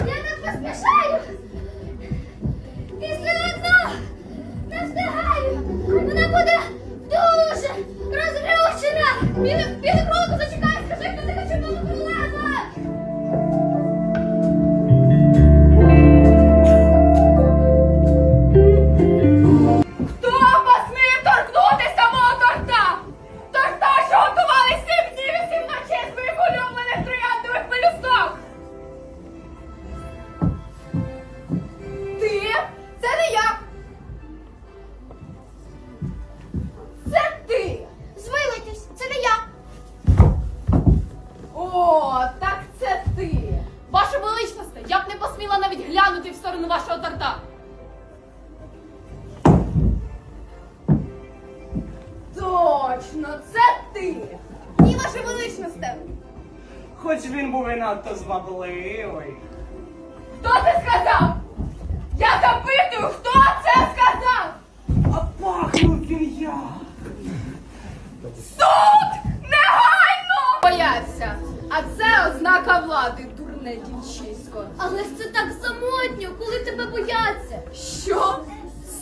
Я не поспішаю. Після одного не встигаю. Вона буде дуже розручена. Він руку зачекає. Вашого торта. Точно, це ти. Ні, ваше величносте. Хоч він був і надто звабливий. Хто це сказав? Я запитую, хто це сказав? А пахнув він як. Суд! Негайно! Бояться. А це ознака влади, дівчисько. Але ж це так самотньо, коли тебе бояться. Що?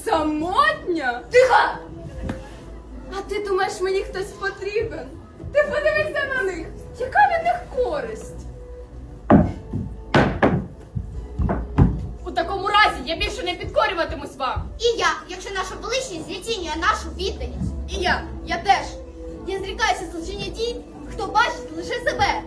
Самотня? Тихо! А ти думаєш, мені хтось потрібен? Ти подивися на них! Яка від них користь? У такому разі я більше не підкорюватимусь вам. І я, якщо наша величність зліцінює нашу відданість. І я, я теж. Я зрікаюся служіння тій, хто бачить лише себе.